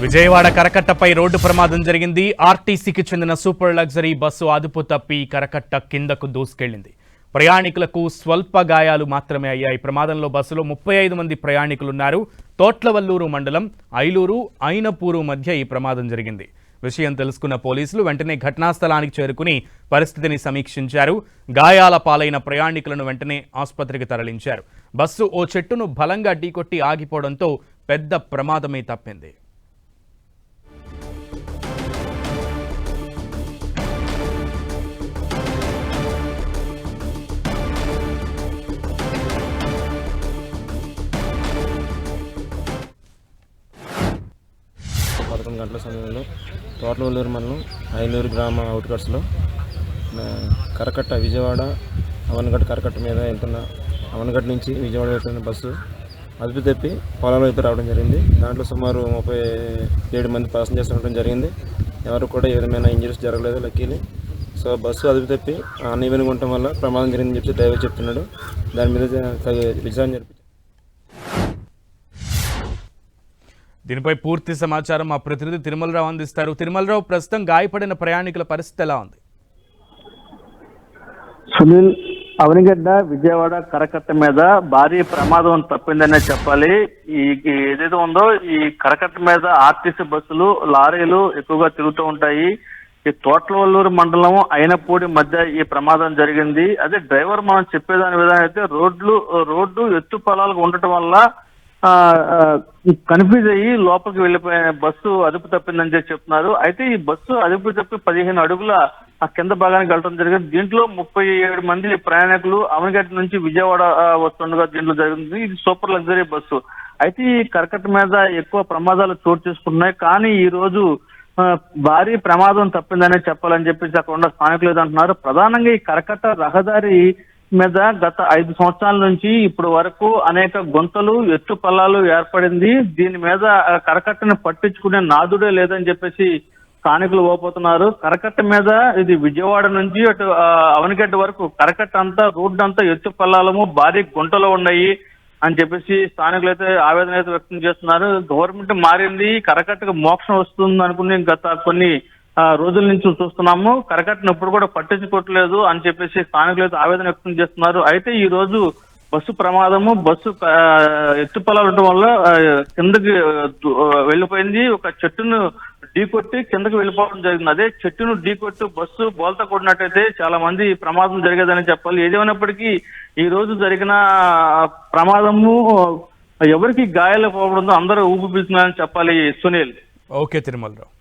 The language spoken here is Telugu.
విజయవాడ కరకట్టపై రోడ్డు ప్రమాదం జరిగింది. ఆర్టీసీకి చెందిన సూపర్ లగ్జరీ బస్సు అదుపు తప్పి కరకట్ట కిందకు దూసుకెళ్ళింది ప్రయాణికులకు స్వల్ప గాయాలు మాత్రమే అయ్యాయి. ప్రమాదంలో బస్సులో ముప్పై ఐదు మంది ప్రయాణికులున్నారు. తోట్లవల్లూరు మండలం ఐలూరు ఐనపూరు మధ్య ఈ ప్రమాదం జరిగింది. విషయం తెలుసుకున్న పోలీసులు వెంటనే ఘటనా స్థలానికి చేరుకుని పరిస్థితిని సమీక్షించారు. గాయాల పాలైన ప్రయాణికులను వెంటనే ఆసుపత్రికి తరలించారు. బస్సు ఓ చెట్టును బలంగా ఢీకొట్టి ఆగిపోవడంతో పెద్ద ప్రమాదమే తప్పింది. పదకొండు గంటల సమయంలో తోటలూరు మండలం ఐలూరు గ్రామ అవుట్కట్స్లో కరకట్ట విజయవాడ అవన్గట్ కరకట్ట మీద వెళ్తున్న అవన్గట్ నుంచి విజయవాడ వెళ్తున్న బస్సు అదుపు తెప్పి పొలాల వైపు రావడం జరిగింది. దాంట్లో సుమారు ముప్పై ఏడు మంది ప్యాసింజర్స్ ఉండడం జరిగింది. ఎవరు కూడా ఏ విధమైన ఇంజరీస్ జరగలేదు లక్కీలీ సో బస్సు అదుపు తెప్పి అన్ఈవెన్గా ఉండటం వల్ల ప్రమాదం జరిగిందని చెప్పి డ్రైవర్ చెప్తున్నాడు. దాని మీద తగు విచారణ జరిపి దీనిపై పూర్తి సమాచారం మా ప్రతినిధి తిరుమలరావు అందిస్తారు. తిరుమలరావు ప్రస్తుతం గాయపడిన ప్రయాణికుల పరిస్థితి ఎలా ఉంది? సునీల్ అవనిగడ్డ విజయవాడ కరకట్ట మీద భారీ ప్రమాదం తప్పిందనే చెప్పాలి. ఈ ఏదైతే ఉందో ఈ కరకట్ట మీద ఆర్టీసీ బస్సులు లారీలు ఎక్కువగా తిరుగుతూ ఉంటాయి. ఈ తోట్లవల్లూరు మండలం అయినపూడి మధ్య ఈ ప్రమాదం జరిగింది. అదే డ్రైవర్ మనం చెప్పేదాని విధానం అయితే రోడ్లు రోడ్డు ఎత్తు పొలాలకు ఉండటం వల్ల కన్ఫ్యూజ్ అయ్యి లోపలికి వెళ్ళిపోయిన బస్సు అదుపు తప్పిందని చెప్పి చెప్తున్నారు. అయితే ఈ బస్సు అదుపు తప్పి పదిహేను అడుగుల ఆ కింద భాగానికి వెళ్ళడం జరిగింది. దీంట్లో ముప్పై ఏడు మంది ప్రయాణికులు అవనగడ్డ నుంచి విజయవాడ వస్తుండగా దీంట్లో జరిగింది. ఇది సూపర్ లగ్జరీ బస్సు. అయితే ఈ కర్కట మీద ఎక్కువ ప్రమాదాలు చోటు చేసుకుంటున్నాయి. కానీ ఈ రోజు ఆ, భారీ ప్రమాదం తప్పిందనే చెప్పాలని చెప్పేసి అక్కడ ఉన్న స్థానికులు అంటున్నారు. ప్రధానంగా ఈ కరకట్ట రహదారి మీద గత ఐదు సంవత్సరాల నుంచి ఇప్పటి వరకు అనేక గుంతలు ఎత్తు పల్లాలు ఏర్పడింది. దీని మీద ఆ, కరకట్టను పట్టించుకునే నాదుడే లేదని చెప్పేసి స్థానికులు పోతున్నారు కరకట్ట మీద ఇది విజయవాడ నుంచి అటు ఆ, అవనిగడ్డ వరకు కరకట్ట అంతా రోడ్డు అంతా ఎత్తు పల్లాలము భారీ గుంటలు ఉన్నాయి అని చెప్పేసి స్థానికులు అయితే ఆవేదన అయితే వ్యక్తం చేస్తున్నారు. గవర్నమెంట్ మారింది కరకట్టకు మోక్షం వస్తుంది అనుకుని గత కొన్ని రోజుల నుంచి చూస్తున్నాము కరకట్టను ఎప్పుడు కూడా పట్టించుకోవట్లేదు అని చెప్పేసి స్థానికులు అయితే ఆవేదన వ్యక్తం చేస్తున్నారు. అయితే ఈ రోజు బస్సు ప్రమాదము బస్సు ఆ, ఉండటం వల్ల కిందకి వెళ్ళిపోయింది. ఒక చెట్టును ఢీకొట్టి కిందకి వెళ్ళిపోవడం జరిగింది. అదే చెట్టును ఢీకొట్టి బస్సు బోల్త కొట్టినట్టయితే చాలా మంది ప్రమాదం జరిగేదని చెప్పాలి. ఏదేమైనప్పటికీ ఈ రోజు జరిగిన ప్రమాదము ఎవరికి గాయాలు పోవడంతో అందరూ ఊపి చెప్పాలి సునీల్. ఓకే తిరుమలరావు.